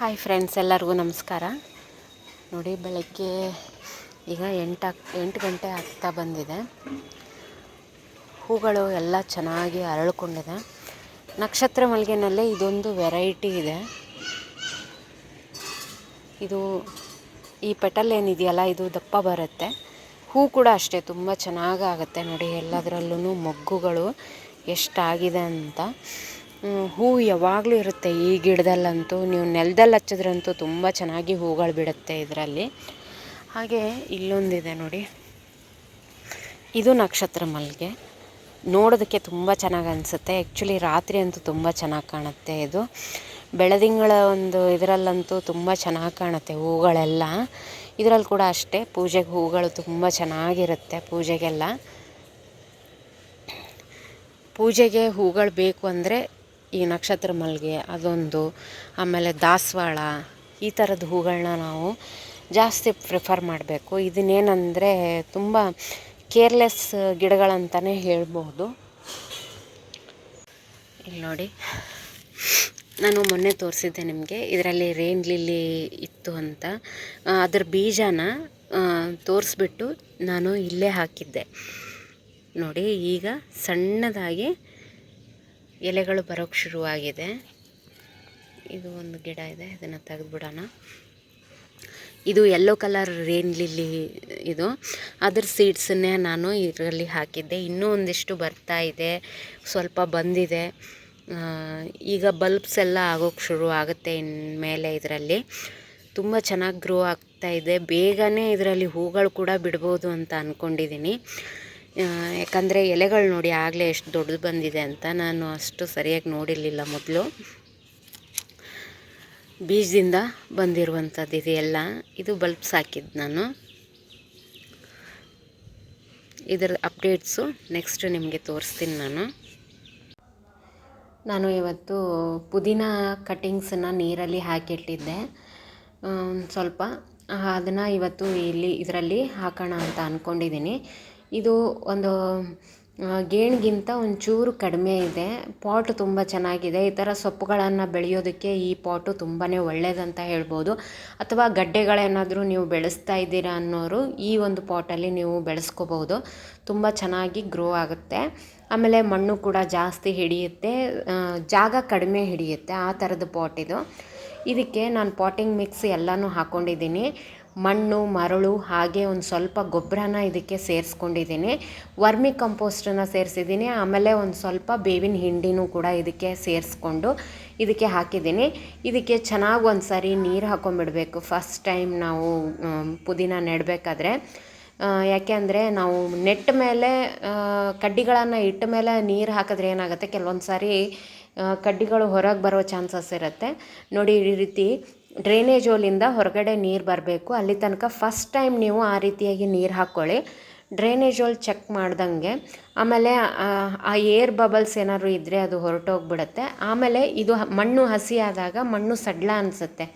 Hi friends, ಎಲ್ಲರಿಗೂ ನಮಸ್ಕಾರ. ನೋಡಿ, ಬೆಳಗ್ಗೆ ಈಗ ಎಂಟು ಎಂಟು ಗಂಟೆ ಆಗ್ತಾ ಬಂದಿದೆ. ಹೂಗಳು ಎಲ್ಲ ಚೆನ್ನಾಗಿ ಅರಳ್ಕೊಂಡಿದೆ. ನಕ್ಷತ್ರ ಮಲ್ಲಿಗೆನಲ್ಲೇ ಇದೊಂದು ವೆರೈಟಿ ಇದೆ. ಇದು ಈ ಪೆಟಲ್ ಏನಿದೆಯಲ್ಲ, ಇದು ದಪ್ಪ ಬರುತ್ತೆ. ಹೂ ಕೂಡ ಅಷ್ಟೇ, ತುಂಬ ಚೆನ್ನಾಗಾಗುತ್ತೆ ನೋಡಿ ಎಲ್ಲದರಲ್ಲೂ ಮೊಗ್ಗುಗಳು ಎಷ್ಟಾಗಿದೆ ಅಂತ. ಹೂ ಯಾವಾಗಲೂ ಇರುತ್ತೆ ಈ ಗಿಡದಲ್ಲಂತೂ. ನೀವು ನೆಲದಲ್ಲಿ ಹಚ್ಚಿದ್ರಂತೂ ತುಂಬ ಚೆನ್ನಾಗಿ ಹೂಗಳು ಬಿಡುತ್ತೆ ಇದರಲ್ಲಿ. ಹಾಗೆ ಇಲ್ಲೊಂದಿದೆ ನೋಡಿ. ಇದು ನಕ್ಷತ್ರ ಮಲ್ಲಿಗೆ. ನೋಡೋದಕ್ಕೆ ತುಂಬ ಚೆನ್ನಾಗಿ ಅನಿಸುತ್ತೆ. ಆ್ಯಕ್ಚುಲಿ ರಾತ್ರಿ ಅಂತೂ ತುಂಬ ಚೆನ್ನಾಗಿ ಕಾಣುತ್ತೆ ಇದು. ಬೆಳದಿಂಗಳ ಒಂದು ಇದರಲ್ಲಂತೂ ತುಂಬ ಚೆನ್ನಾಗಿ ಕಾಣುತ್ತೆ ಹೂಗಳೆಲ್ಲ. ಇದರಲ್ಲಿ ಕೂಡ ಅಷ್ಟೇ, ಪೂಜೆಗೆ ಹೂಗಳು ತುಂಬ ಚೆನ್ನಾಗಿರುತ್ತೆ ಪೂಜೆಗೆಲ್ಲ. ಪೂಜೆಗೆ ಹೂಗಳು ಬೇಕು ಅಂದರೆ ಈ ನಕ್ಷತ್ರ ಮಲ್ಲಿಗೆ, ಅದೊಂದು, ಆಮೇಲೆ ದಾಸವಾಳ, ಈ ಥರದ ಹೂಗಳನ್ನ ನಾವು ಜಾಸ್ತಿ ಪ್ರಿಫರ್ ಮಾಡಬೇಕು. ಇದನ್ನೇನಂದರೆ ತುಂಬ ಕೇರ್ಲೆಸ್ ಗಿಡಗಳಂತಲೇ ಹೇಳ್ಬೋದು. ಇಲ್ಲಿ ನೋಡಿ. ನಾನು ಮೊನ್ನೆ ತೋರಿಸಿದ್ದೆ ನಿಮಗೆ. ಇದರಲ್ಲಿ ರೇನ್ ಲಿಲ್ಲಿ ಇತ್ತು ಅಂತ. ಅದರ ಬೀಜನ ತೋರಿಸ್ಬಿಟ್ಟು ನಾನು ಇಲ್ಲೇ ಹಾಕಿದ್ದೆ. ನೋಡಿ, ಈಗ ಸಣ್ಣದಾಗಿ ಎಲೆಗಳು ಬರೋಕ್ಕೆ ಶುರುವಾಗಿದೆ. ಇದು ಒಂದು ಗಿಡ ಇದೆ, ಇದನ್ನು ತೆಗೆದುಬಿಡೋಣ. ಇದು ಯೆಲ್ಲೋ ಕಲರ್ ರೇನ್ ಲಿಲ್ಲಿ ಇದು. ಅದ್ರ ಸೀಡ್ಸನ್ನೇ ನಾನು ಇದರಲ್ಲಿ ಹಾಕಿದ್ದೆ. ಇನ್ನೂ ಒಂದಿಷ್ಟು ಬರ್ತಾ ಇದೆ, ಸ್ವಲ್ಪ ಬಂದಿದೆ. ಈಗ ಬಲ್ಬ್ಸ್ ಎಲ್ಲ ಆಗೋಕ್ಕೆ ಶುರು ಆಗುತ್ತೆ ಇನ್ಮೇಲೆ ಇದರಲ್ಲಿ. ತುಂಬ ಚೆನ್ನಾಗಿ ಗ್ರೋ ಆಗ್ತಾ ಇದೆ. ಬೇಗನೆ ಇದರಲ್ಲಿ ಹೂಗಳು ಕೂಡ ಬಿಡ್ಬೋದು ಅಂತ ಅಂದ್ಕೊಂಡಿದ್ದೀನಿ ಯಾಕಂದರೆ ಎಲೆಗಳು ನೋಡಿ ಆಗಲೇ ಎಷ್ಟು ದೊಡ್ಡದು ಬಂದಿದೆ ಅಂತ ನಾನು ಅಷ್ಟು ಸರಿಯಾಗಿ ನೋಡಿರಲಿಲ್ಲ ಮೊದಲು. ಬೀಜದಿಂದ ಬಂದಿರುವಂಥದ್ದು ಇದೆಲ್ಲ ಇದು ಬಲ್ಬ್ಸ್ ಹಾಕಿದ್ದು ನಾನು. ಇದರ ಅಪ್ಡೇಟ್ಸು ನೆಕ್ಸ್ಟ್ ನಿಮಗೆ ತೋರಿಸ್ತೀನಿ ನಾನು. ನಾನು ಇವತ್ತು ಪುದೀನ ಕಟ್ಟಿಂಗ್ಸನ್ನು ನೀರಲ್ಲಿ ಹಾಕಿಟ್ಟಿದ್ದೆ. ಸ್ವಲ್ಪ. ಅದನ್ನು ಇವತ್ತು ಇಲ್ಲಿ, ಇದರಲ್ಲಿ ಹಾಕೋಣ ಅಂತ ಅಂದ್ಕೊಂಡಿದ್ದೀನಿ ಇದು ಒಂದು ಗೇಣಿಗಿಂತ ಒಂಚೂರು ಕಡಿಮೆ ಇದೆ. ಪಾಟ್ ತುಂಬ ಚೆನ್ನಾಗಿದೆ. ಈ ಥರ ಸೊಪ್ಪುಗಳನ್ನು ಬೆಳೆಯೋದಕ್ಕೆ ಈ ಪಾಟು ತುಂಬಾ ಒಳ್ಳೆಯದಂತ ಹೇಳ್ಬೋದು. ಅಥವಾ ಗಡ್ಡೆಗಳೇನಾದರೂ ನೀವು ಬೆಳೆಸ್ತಾ ಇದ್ದೀರಾ ಅನ್ನೋರು ಈ ಒಂದು ಪಾಟಲ್ಲಿ ನೀವು ಬೆಳೆಸ್ಕೋಬೋದು. ತುಂಬ ಚೆನ್ನಾಗಿ ಗ್ರೋ ಆಗುತ್ತೆ. ಆಮೇಲೆ ಮಣ್ಣು ಕೂಡ ಜಾಸ್ತಿ ಹಿಡಿಯುತ್ತೆ. ಜಾಗ ಕಡಿಮೆ ಹಿಡಿಯುತ್ತೆ. ಆ ಥರದ ಪಾಟ್ ಇದು. ಇದಕ್ಕೆ ನಾನು ಪಾಟಿಂಗ್ ಮಿಕ್ಸ್ ಎಲ್ಲನೂ ಹಾಕ್ಕೊಂಡಿದ್ದೀನಿ ಮಣ್ಣು, ಮರಳು, ಹಾಗೆ ಒಂದು ಸ್ವಲ್ಪ ಗೊಬ್ಬರನ ಇದಕ್ಕೆ ಸೇರಿಸ್ಕೊಂಡಿದ್ದೀನಿ. ವರ್ಮಿ ಕಂಪೋಸ್ಟನ್ನು ಸೇರಿಸಿದ್ದೀನಿ. ಆಮೇಲೆ ಒಂದು ಸ್ವಲ್ಪ ಬೇವಿನ ಹಿಂಡಿನೂ ಕೂಡ ಇದಕ್ಕೆ ಸೇರಿಸ್ಕೊಂಡು ಇದಕ್ಕೆ ಹಾಕಿದ್ದೀನಿ. ಇದಕ್ಕೆ ಚೆನ್ನಾಗಿ ಒಂದು ಸಾರಿ ನೀರು ಹಾಕೊಂಡ್ಬಿಡ್ಬೇಕು ಫಸ್ಟ್ ಟೈಮ್ ನಾವು ಪುದೀನ ನೆಡಬೇಕಾದ್ರೆ. ಯಾಕೆ ಅಂದರೆ ನಾವು ನೆಟ್ಟ ಮೇಲೆ ಕಡ್ಡಿಗಳನ್ನು ಇಟ್ಟ ಮೇಲೆ ನೀರು ಹಾಕಿದ್ರೆ ಏನಾಗುತ್ತೆ? ಕೆಲವೊಂದು ಸಾರಿ ಕಡ್ಡಿಗಳು ಹೊರಗೆ ಬರೋ ಚಾನ್ಸಸ್ ಇರುತ್ತೆ. ನೋಡಿ ಈ ರೀತಿ ಡ್ರೈನೇಜ್ ಹೋಲಿಂದ ಹೊರಗಡೆ ನೀರು ಬರಬೇಕು. ಅಲ್ಲಿ ತನಕ ಫಸ್ಟ್ ಟೈಮ್ ನೀವು ಆ ರೀತಿಯಾಗಿ ನೀರು ಹಾಕ್ಕೊಳ್ಳಿ ಡ್ರೈನೇಜ್ ಹೋಲ್ ಚೆಕ್ ಮಾಡ್ದಂಗೆ. ಆಮೇಲೆ ಆ, ಏರ್ ಬಬಲ್ಸ್ ಏನಾದ್ರು ಇದ್ದರೆ ಅದು ಹೊರಟೋಗ್ಬಿಡುತ್ತೆ. ಆಮೇಲೆ ಇದು ಮಣ್ಣು ಹಸಿ ಆದಾಗ ಮಣ್ಣು ಸಡ್ಲ ಅನಿಸುತ್ತೆ.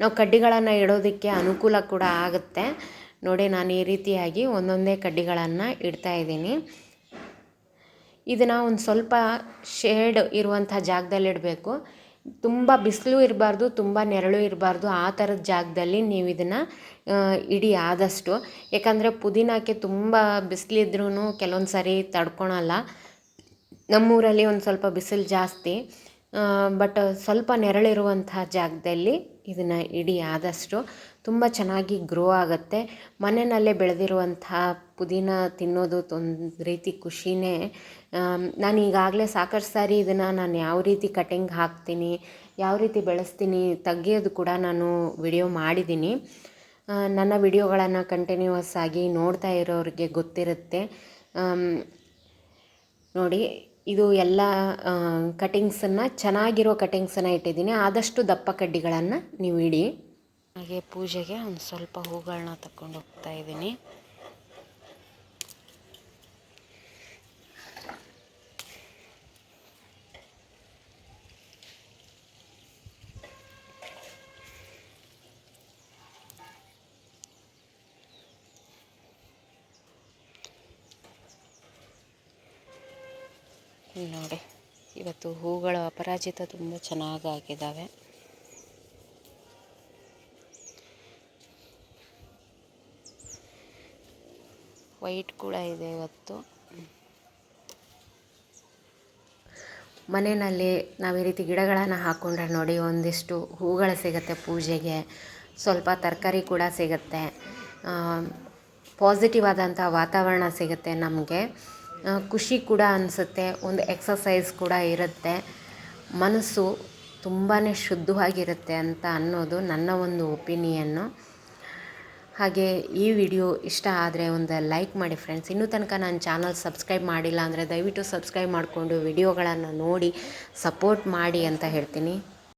ನಾವು ಕಡ್ಡಿಗಳನ್ನು ಇಡೋದಕ್ಕೆ ಅನುಕೂಲ ಕೂಡ ಆಗುತ್ತೆ. ನೋಡಿ ನಾನು ಈ ರೀತಿಯಾಗಿ ಒಂದೊಂದೇ ಕಡ್ಡಿಗಳನ್ನು ಇಡ್ತಾ ಇದ್ದೀನಿ. ಇದನ್ನು ಒಂದು ಸ್ವಲ್ಪ ಶೇಡ್ ಇರುವಂಥ ಜಾಗದಲ್ಲಿ ಇಡಬೇಕು. ತುಂಬ ಬಿಸಿಲು ಇರಬಾರ್ದು, ತುಂಬ ನೆರಳು ಇರಬಾರ್ದು, ಆ ಥರದ ಜಾಗದಲ್ಲಿ ನೀವು ಇದನ್ನು ಇಡಿ ಆದಷ್ಟು. ಯಾಕಂದರೆ ಪುದೀನಾಕ್ಕೆ ತುಂಬ ಬಿಸಿಲಿದ್ರೂ ಕೆಲವೊಂದು ಸಾರಿ ತಡ್ಕೊಳಲ್ಲ. ನಮ್ಮೂರಲ್ಲಿ ಒಂದು ಸ್ವಲ್ಪ ಬಿಸಿಲು ಜಾಸ್ತಿ ಬಟ್ ಸ್ವಲ್ಪ ನೆರಳಿರುವಂಥ ಜಾಗದಲ್ಲಿ ಇದನ್ನು ಇಡಿ ಆದಷ್ಟು ತುಂಬ ಚೆನ್ನಾಗಿ ಗ್ರೋ ಆಗುತ್ತೆ. ಮನೆಯಲ್ಲೇ ಬೆಳೆದಿರುವಂಥ ಪುದೀನ ತಿನ್ನೋದು ಒಂದು ರೀತಿ ಖುಷಿನೇ. ನಾನು ಈಗಾಗಲೇ ಸಾಕಷ್ಟು ಸಾರಿ ಇದನ್ನು ನಾನು ಯಾವ ರೀತಿ ಕಟಿಂಗ್ ಹಾಕ್ತೀನಿ, ಯಾವ ರೀತಿ ಬೆಳೆಸ್ತೀನಿ ತೆಗಿಯೋದು ಕೂಡ ನಾನು ವಿಡಿಯೋ ಮಾಡಿದ್ದೀನಿ. ನನ್ನ ವಿಡಿಯೋಗಳನ್ನು ಕಂಟಿನ್ಯೂವಸ್ ಆಗಿ ನೋಡ್ತಾ ಇರೋರಿಗೆ ಗೊತ್ತಿರುತ್ತೆ. ನೋಡಿ ಇದು ಎಲ್ಲ ಕಟಿಂಗ್ಸನ್ನು ಚೆನ್ನಾಗಿರೋ ಕಟಿಂಗ್ಸನ್ನು ಇಟ್ಟಿದ್ದೀನಿ. ಆದಷ್ಟು ದಪ್ಪ ಕಡ್ಡಿಗಳನ್ನು ನೀವು ಇಡಿ. ಹಾಗೆ ಪೂಜೆಗೆ ಒಂದು ಸ್ವಲ್ಪ ಹೂಗಳನ್ನ ತಗೊಂಡು ಹೋಗ್ತಾ ಇದ್ದೀನಿ. ಇಲ್ಲಿ ನೋಡಿ, ಇವತ್ತು ಹೂಗಳು ಅಪರಾಜಿತ ತುಂಬ ಚೆನ್ನಾಗಿ ಆಗಿದ್ದಾವೆ ವೈಟ್ ಕೂಡ ಇದೆ ಇವತ್ತು. ಮನೆಯಲ್ಲಿ ನಾವು ಈ ರೀತಿ ಗಿಡಗಳನ್ನು ಹಾಕ್ಕೊಂಡ್ರೆ ನೋಡಿ ಒಂದಿಷ್ಟು ಹೂಗಳು ಸಿಗುತ್ತೆ ಪೂಜೆಗೆ. ಸ್ವಲ್ಪ ತರಕಾರಿ ಕೂಡ ಸಿಗುತ್ತೆ. ಪಾಸಿಟಿವ್ ಆದಂಥ ವಾತಾವರಣ ಸಿಗುತ್ತೆ ನಮಗೆ. ಖುಷಿ ಕೂಡ ಅನಿಸುತ್ತೆ, ಒಂದು ಎಕ್ಸಸೈಸ್ ಕೂಡ ಇರುತ್ತೆ. ಮನಸ್ಸು ತುಂಬಾ ಶುದ್ಧವಾಗಿರುತ್ತೆ ಅಂತ ಅನ್ನೋದು ನನ್ನ ಒಂದು ಒಪಿನಿಯನ್ನು ಹಾಗೆ ಈ ವಿಡಿಯೋ ಇಷ್ಟ ಆದರೆ ಒಂದು ಲೈಕ್ ಮಾಡಿ ಫ್ರೆಂಡ್ಸ್ ಇನ್ನೂ ತನಕ ನನ್ನ ಚಾನಲ್ ಸಬ್ಸ್ಕ್ರೈಬ್ ಮಾಡಿಲ್ಲ ಅಂದರೆ ದಯವಿಟ್ಟು ಸಬ್ಸ್ಕ್ರೈಬ್ ಮಾಡಿಕೊಂಡು ವಿಡಿಯೋಗಳನ್ನು ನೋಡಿ ಸಪೋರ್ಟ್ ಮಾಡಿ ಅಂತ ಹೇಳ್ತೀನಿ.